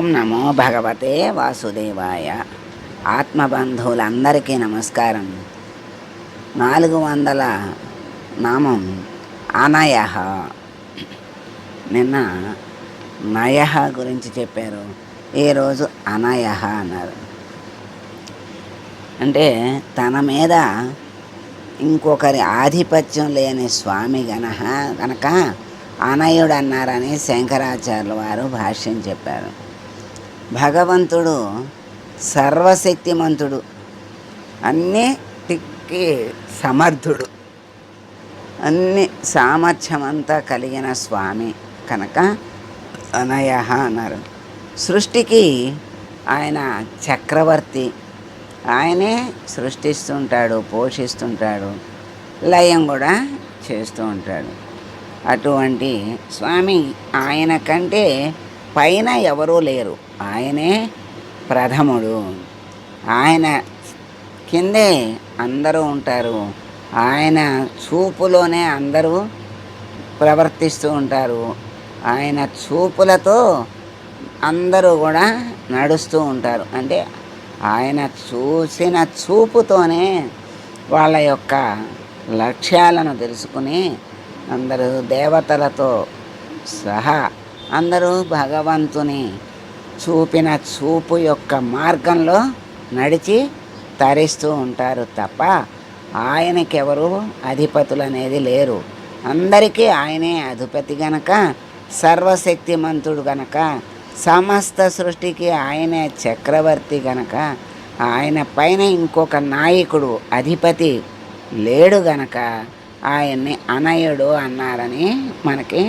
ఓం నమో భగవతే వాసుదేవాయ. ఆత్మబంధువులందరికీ నమస్కారం. నాలుగు వందల నామం అనయ నిన్న నయ గురించి చెప్పారు. ఈరోజు అనయ అన్నారు. అంటే తన మీద ఇంకొకరి ఆధిపత్యం లేని స్వామి గన కనుక అనయుడు అన్నారని శంకరాచార్యుల వారు భాష్యం చెప్పారు. భగవంతుడు సర్వశక్తిమంతుడు. అన్నిటికీ సమర్థుడు. అన్ని సామర్థ్యమంతా కలిగిన స్వామి కనుక అనయ అన్నారు సృష్టికి ఆయన చక్రవర్తి. ఆయనే సృష్టిస్తుంటాడు పోషిస్తుంటాడు లయం కూడా చేస్తూ ఉంటాడు. అటువంటి స్వామి ఆయన కంటే పైన ఎవరూ లేరు. ఆయనే ప్రథముడు. ఆయన కిందే అందరూ ఉంటారు. ఆయన చూపులోనే అందరూ ప్రవర్తిస్తూ ఉంటారు. ఆయన చూపులతో అందరూ కూడా నడుస్తూ ఉంటారు. అంటే ఆయన చూసిన చూపుతోనే వాళ్ళ యొక్క లక్ష్యాలను తెలుసుకుని అందరూ దేవతలతో సహా అందరూ భగవంతుని చూపిన చూపు యొక్క మార్గంలో నడిచి తరిస్తూ ఉంటారు తప్ప ఆయనకెవరు అధిపతులు అనేది లేరు. అందరికీ ఆయనే అధిపతి గనక సర్వశక్తిమంతుడు గనక సమస్త సృష్టికి ఆయనే చక్రవర్తి గనక ఆయన పైన ఇంకొక నాయకుడు అధిపతి లేడు గనక ఆయన్ని అనయుడు అన్నారని మనకి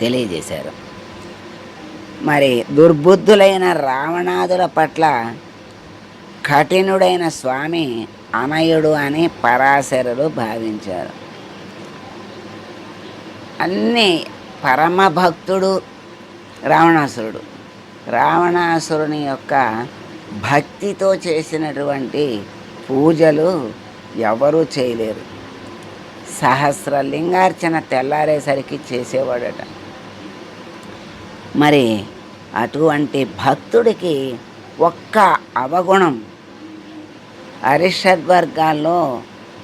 తెలియజేశారు. మరి దుర్బుద్ధులైన రావణాదుల పట్ల కఠినుడైన స్వామి అనయుడు అని పరాశరులు భావించారు. అన్ని పరమభక్తుడు రావణాసురుడు. రావణాసురుని యొక్క భక్తితో చేసినటువంటి పూజలు ఎవరూ చేయలేరు. సహస్ర లింగార్చన తెల్లారేసరికి చేసేవాడట. మరి అటువంటి భక్తుడికి ఒక్క అవగుణం. అరిషడ్వర్గాల్లో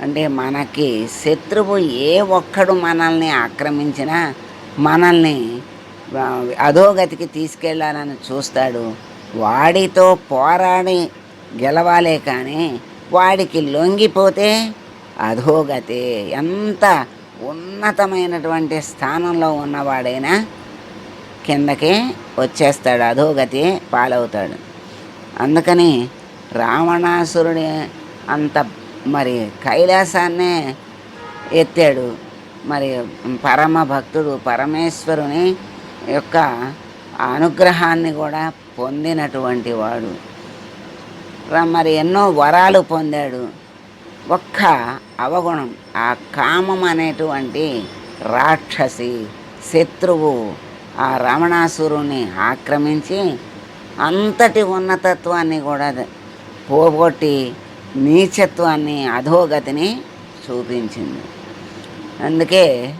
అంటే మనకి శత్రువు ఏ ఒక్కడు మనల్ని ఆక్రమించినా మనల్ని అధోగతికి తీసుకెళ్ళాలని చూస్తాడు. వాడితో పోరాడి గెలవాలే కానీ వాడికి లొంగిపోతే అధోగతి ఎంత ఉన్నతమైనటువంటి స్థానంలో ఉన్నవాడైనా కిందకి వచ్చేస్తాడు అధోగతి పాలవుతాడు. అందుకని రావణాసురుడి అంత మరి కైలాసాన్నే ఎత్తాడు. మరి పరమ భక్తుడు పరమేశ్వరుని యొక్క అనుగ్రహాన్ని కూడా పొందినటువంటి వాడు. మరి ఎన్నో వరాలు పొందాడు. ఒక్క అవగుణం ఆ కామం అనేటువంటి రాక్షసి శత్రువు ఆ రమణాసురుని ఆక్రమించి అంతటి ఉన్నతత్వాన్ని కూడా పోగొట్టి నీచత్వాన్ని అధోగతిని చూపించింది. అందుకే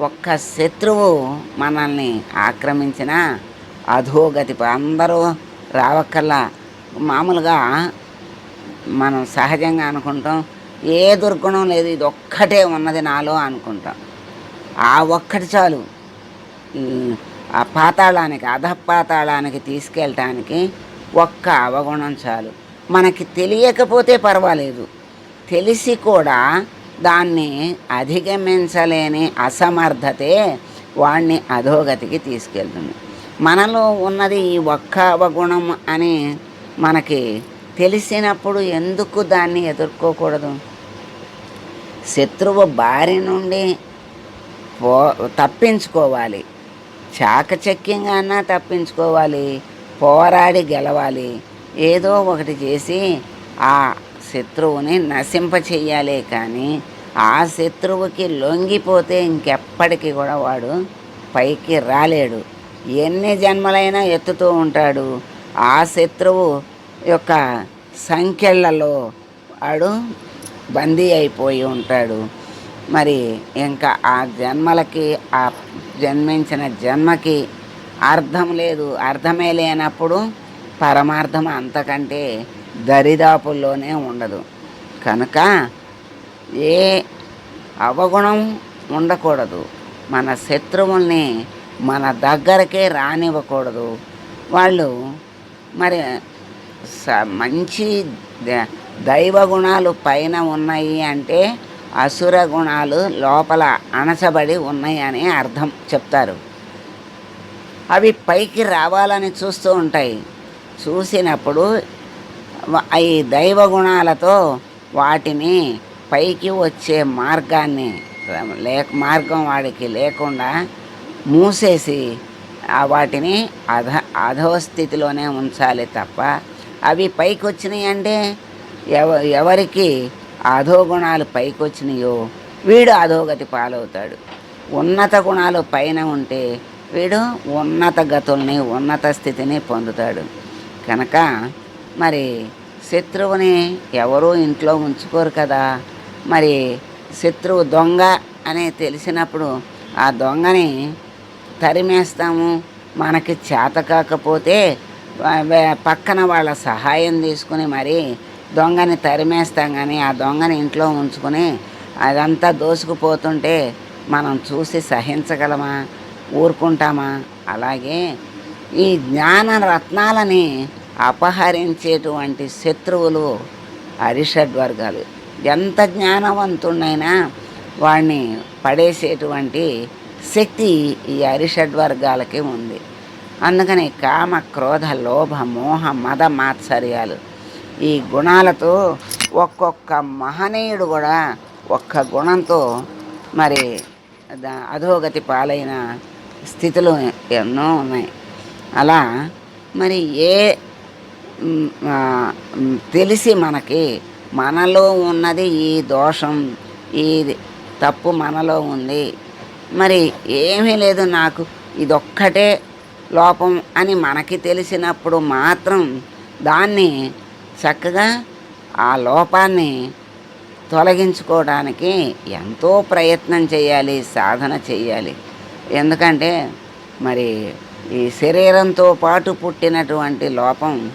ఒక్క శత్రువు మనల్ని ఆక్రమించిన అధోగతి అందరూ రావక్కల్లా మామూలుగా మనం సహజంగా అనుకుంటాం ఏ దుర్గుణం లేదు ఇది ఒక్కటే ఉన్నది నాలో అనుకుంటాం. ఆ ఒక్కటి చాలు. ఆ పాతాళానికి అధపాతాళానికి తీసుకెళ్ళటానికి ఒక్క అవగుణం చాలు. మనకి తెలియకపోతే పర్వాలేదు. తెలిసి కూడా దాన్ని అధిగమించలేని అసమర్థతే వాణ్ణి అధోగతికి తీసుకెళ్తుంది. మనలో ఉన్నది ఈ ఒక్క అవగుణం అని మనకి తెలిసినప్పుడు ఎందుకు దాన్ని ఎదుర్కోకూడదు? శత్రువు బారి నుండి పో తప్పించుకోవాలి. చాకచక్యంగా అన్నా తప్పించుకోవాలి పోరాడి గెలవాలి. ఏదో ఒకటి చేసి ఆ శత్రువుని నశింప చెయ్యాలి కానీ ఆ శత్రువుకి లొంగిపోతే ఇంకెప్పటికీ కూడా వాడు పైకి రాలేడు. ఎన్ని జన్మలైనా ఎత్తుతూ ఉంటాడు. ఆ శత్రువు యొక్క సంఖ్యలలో వాడు బందీ అయిపోయి ఉంటాడు. మరి ఇంకా ఆ జన్మలకి ఆ జన్మించిన జన్మకి అర్థం లేదు అర్థమే లేనప్పుడు పరమార్థం అంతకంటే దరిదాపుల్లోనే ఉండదు. కనుక ఏ అవగుణం ఉండకూడదు. మన శత్రువుల్ని మన దగ్గరకే రానివ్వకూడదు. వాళ్ళు మరి స- మంచి ద- దైవ గుణాలు పైన ఉన్నాయి అంటే అసుర గుణాలు లోపల అణచబడి ఉన్నాయని అర్థం చెప్తారు. అవి పైకి రావాలని చూస్తూ ఉంటాయి. చూసినప్పుడు ఈ దైవ గుణాలతో వాటిని పైకి వచ్చే మార్గాన్ని లేక మార్గం వాడికి లేకుండా మూసేసి వాటిని అధ అధోస్థితిలోనే ఉంచాలి తప్ప అవి పైకి వచ్చినాయి అంటే ఎవ ఎవరికి అధో గుణాలు పైకి వచ్చినాయో వీడు అధోగతి పాలవుతాడు. ఉన్నత గుణాలు పైన ఉంటే వీడు ఉన్నత గతుల్ని ఉన్నత స్థితిని పొందుతాడు. కనుక మరి శత్రువుని ఎవరూ ఇంట్లో ఉంచుకోరు కదా. మరి శత్రువు దొంగ అని తెలిసినప్పుడు ఆ దొంగని తరిమేస్తాము. మనకి చేత కాకపోతే పక్కన వాళ్ళ సహాయం తీసుకుని మరి దొంగని తరిమేస్తాం కానీ ఆ దొంగని ఇంట్లో ఉంచుకుని అదంతా దోసుకుపోతుంటే మనం చూసి సహించగలమా? ఊరుకుంటామా? అలాగే ఈ జ్ఞాన రత్నాలని అపహరించేటువంటి శత్రువులు అరిషడ్ వర్గాలు. ఎంత జ్ఞానవంతుడైనా వాడిని పడేసేటువంటి శక్తి ఈ అరిషడ్ వర్గాలకి ఉంది. అందుకని కామ క్రోధ లోభ మోహ మద మాత్సర్యాలు ఈ గుణాలతో ఒక్కొక్క మహనీయుడు కూడా ఒక్క గుణంతో మరి అధోగతి పాలైన స్థితులు ఎన్నో ఉన్నాయి. అలా మరి ఏ తెలిసి మనకి మనలో ఉన్నది ఈ దోషం ఈ తప్పు మనలో ఉంది. మరి ఏమీ లేదు నాకు ఇదొక్కటే లోపం అని మనకి తెలిసినప్పుడు మాత్రం దాన్ని చక్కగా ఆ లోపాన్ని తొలగించుకోవడానికి ఎంతో ప్రయత్నం చేయాలి సాధన చేయాలి. ఎందుకంటే మరి ఈ శరీరంతో పాటు పుట్టినటువంటి లోపం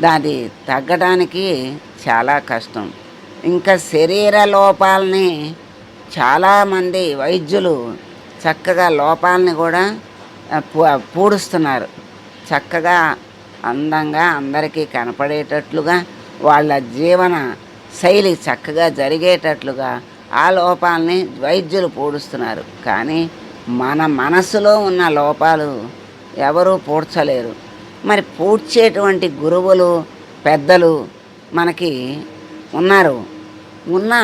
దాన్ని తగ్గడానికి చాలా కష్టం. ఇంకా శరీర లోపాలని చాలామంది వైద్యులు చక్కగా లోపాలని కూడా పూ- పూడుస్తున్నారు. చక్కగా అందంగా అందరికీ కనపడేటట్లుగా వాళ్ళ జీవన శైలి చక్కగా జరిగేటట్లుగా ఆ లోపాలని వైద్యులు పూడుస్తున్నారు. కానీ మన మనసులో ఉన్న లోపాలు ఎవరూ పూడ్చలేరు. మరి పూడ్చేటువంటి గురువులు పెద్దలు మనకి ఉన్నారు. ఉన్న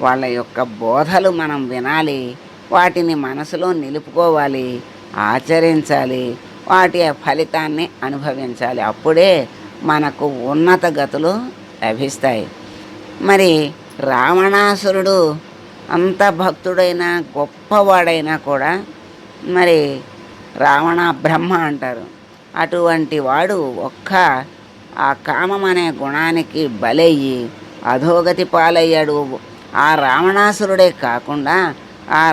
వాళ్ళ యొక్క బోధలు మనం వినాలి వాటిని మనసులో నిలుపుకోవాలి ఆచరించాలి వాటి ఫలితాన్ని అనుభవించాలి. అప్పుడే మనకు ఉన్నత గతులు లభిస్తాయి. మరి రావణాసురుడు అంత భక్తుడైన గొప్పవాడైనా కూడా మరి రావణ బ్రహ్మ అంటారు. అటువంటి వాడు ఒక్క ఆ కామం అనే గుణానికి బలయ్యి అధోగతి పాలయ్యాడు. ఆ రావణాసురుడే కాకుండా ఆ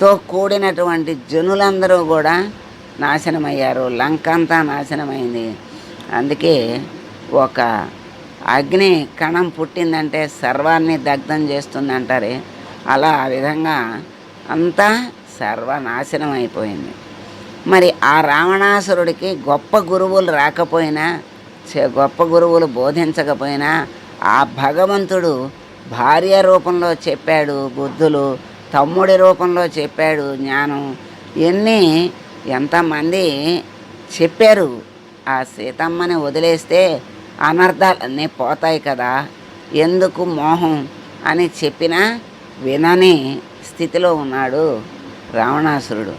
తో కూడినటువంటి జనులందరూ కూడా నాశనమయ్యారు. లంక అంతా నాశనమైంది. అందుకే ఒక అగ్ని కణం పుట్టిందంటే సర్వాన్ని దగ్ధం చేస్తుంది అంటారే అలా ఆ విధంగా అంతా సర్వనాశనం అయిపోయింది మరి ఆ రావణాసురుడికి గొప్ప గురువులు రాకపోయినా గొప్ప గురువులు బోధించకపోయినా ఆ భగవంతుడు భార్య రూపంలో చెప్పాడు బుద్ధులు తమ్ముడి రూపంలో చెప్పాడు జ్ఞానం. ఎన్ని ఎంతమంది చెప్పారు? ఆ సీతమ్మని వదిలేస్తే అనర్థాలన్నీ పోతాయి కదా. ఎందుకు మోహం అని చెప్పినా వినని స్థితిలో ఉన్నాడు రావణాసురుడు.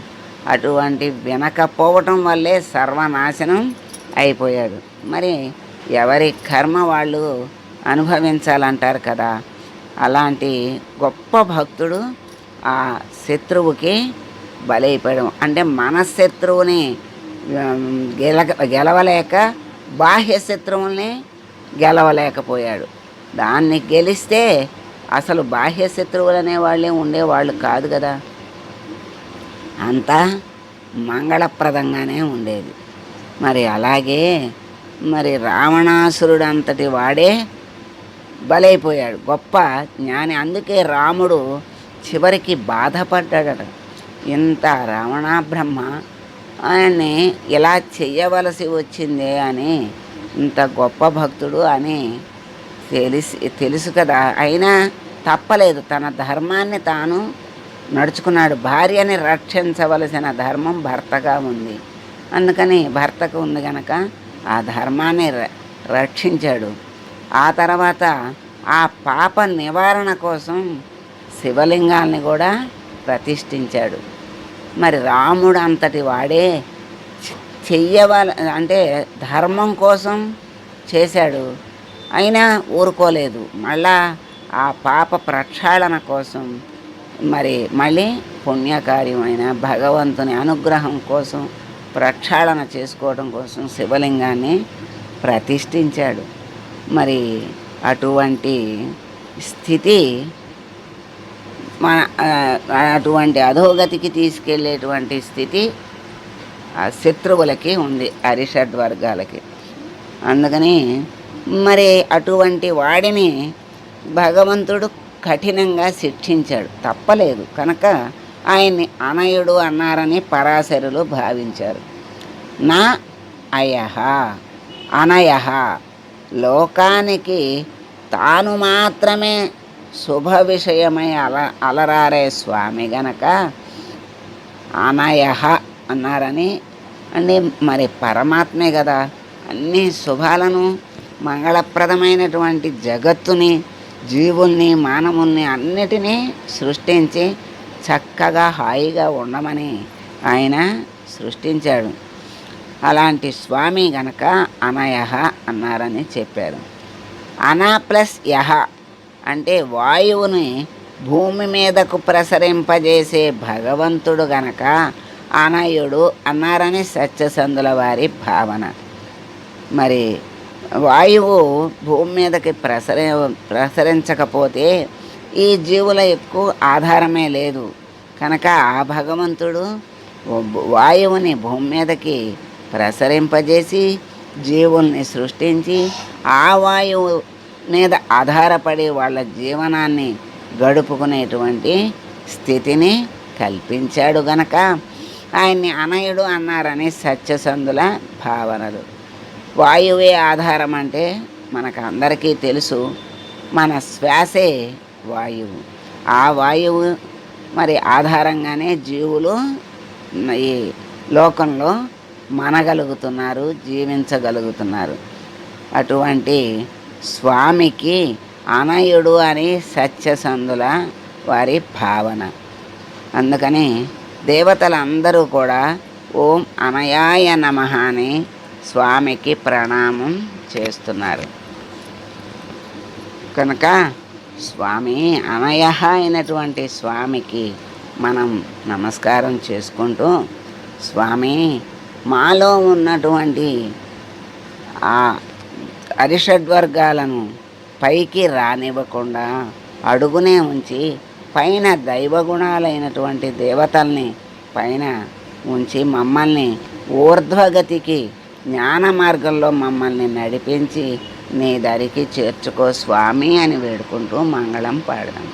అటువంటి వినకపోవటం వల్లే సర్వనాశనం అయిపోయాడు. మరి ఎవరి కర్మ వాళ్ళు అనుభవించాలంటారు కదా? అలాంటి గొప్ప భక్తుడు ఆ శత్రువుకి బలైపోయడం. అంటే మన శత్రువుని గెల గెలవలేక బాహ్య శత్రువుల్ని గెలవలేకపోయాడు. దాన్ని గెలిస్తే అసలు బాహ్య శత్రువులు అనేవాళ్ళే ఉండేవాళ్ళు కాదు కదా. అంతా మంగళప్రదంగానే ఉండేది. మరి అలాగే మరి రావణాసురుడు అంతటి వాడే బలైపోయాడు. గొప్ప జ్ఞాని. అందుకే రాముడు చివరికి బాధపడ్డాడట. ఇంత రావణ బ్రహ్మ ఆయన్ని ఇలా చెయ్యవలసి వచ్చిందే అని ఇంత గొప్ప భక్తుడు అని తెలిసి తెలుసు కదా. అయినా తప్పలేదు తన ధర్మాన్ని తాను నడుచుకున్నాడు. భార్యని రక్షించవలసిన ధర్మం భర్తగా ఉంది. అందుకని భర్తకు ఉంది కనుక ఆ ధర్మాన్ని రక్షించాడు. ఆ తర్వాత ఆ పాప నివారణ కోసం శివలింగాల్ని కూడా ప్రతిష్ఠించాడు. మరి రాముడు అంతటి వాడే చెయ్యవాల అంటే ధర్మం కోసం చేశాడు. అయినా ఊరుకోలేదు. మళ్ళా ఆ పాప ప్రక్షాళన కోసం మరి మళ్ళీ పుణ్యకార్యమైన భగవంతుని అనుగ్రహం కోసం ప్రక్షాళన చేసుకోవడం కోసం శివలింగాన్ని ప్రతిష్ఠించాడు. మరి అటువంటి స్థితి అటువంటి అధోగతికి తీసుకెళ్ళేటువంటి స్థితి ఆ శత్రువులకి ఉంది అరిషడ్ వర్గాలకి. అందుకని మరి అటువంటి వాడిని భగవంతుడు కఠినంగా శిక్షించాడు. తప్పలేదు. కనుక ఆయన్ని అనయుడు అన్నారని పరాశరులు భావించారు. నా అయహ అనయహ లోకానికి తాను మాత్రమే శుభ విషయమై అల అలరారే స్వామి గనక అనాయహ అన్నారని. అండి మరి పరమాత్మే కదా అన్ని శుభాలను మంగళప్రదమైనటువంటి జగత్తుని జీవుల్ని మానవుల్ని అన్నిటినీ సృష్టించి చక్కగా హాయిగా ఉండమని ఆయన సృష్టించాడు. అలాంటి స్వామి గనక అనయహ అన్నారని చెప్పారు. అనా ప్లస్ యహ అంటే వాయువుని భూమి మీదకు ప్రసరింపజేసే భగవంతుడు గనక అనయుడు అన్నారని సత్యసంధుల వారి భావన. మరి వాయువు భూమి మీదకి ప్రసరి ప్రసరించకపోతే ఈ జీవుల ఎక్కువ ఆధారమే లేదు. కనుక ఆ భగవంతుడు వాయువుని భూమి మీదకి ప్రసరింపజేసి జీవుల్ని సృష్టించి ఆ వాయువు మీద ఆధారపడి వాళ్ళ జీవనాన్ని గడుపుకునేటువంటి స్థితిని కల్పించాడు గనక ఆయన్ని అనయుడు అన్నారని సత్యసంధుల భావనలు. వాయువే ఆధారం అంటే మనకు అందరికీ తెలుసు మన శ్వాసే వాయువు. ఆ వాయువు మరి ఆధారంగానే జీవులు ఈ లోకంలో మనగలుగుతున్నారు జీవించగలుగుతున్నారు. అటువంటి స్వామికి అనయుడు అని సత్యసంధుల వారి భావన. అందుకని దేవతలందరూ కూడా ఓం అనయాయ నమః అని స్వామికి ప్రణామం చేస్తున్నారు. కనుక స్వామి అనయ అయినటువంటి స్వామికి మనం నమస్కారం చేసుకుంటూ స్వామి మాలో ఉన్నటువంటి ఆ అరిషడ్వర్గాలను పైకి రానివ్వకుండా అడుగునే ఉంచి పైన దైవగుణాలైనటువంటి దేవతల్ని పైన ఉంచి మమ్మల్ని ఊర్ధ్వగతికి జ్ఞాన మార్గంలో మమ్మల్ని నడిపించి నీ దరికి చేర్చుకో స్వామి అని వేడుకుంటూ మంగళం పాడదాం.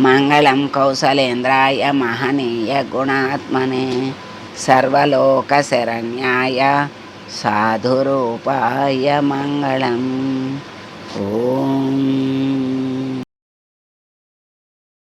మంగళం కౌశలేంద్రాయ మహనీయ గుణాత్మనే సర్వలోక శరణ్యాయ సాధురూపాయ మంగళం. ఓం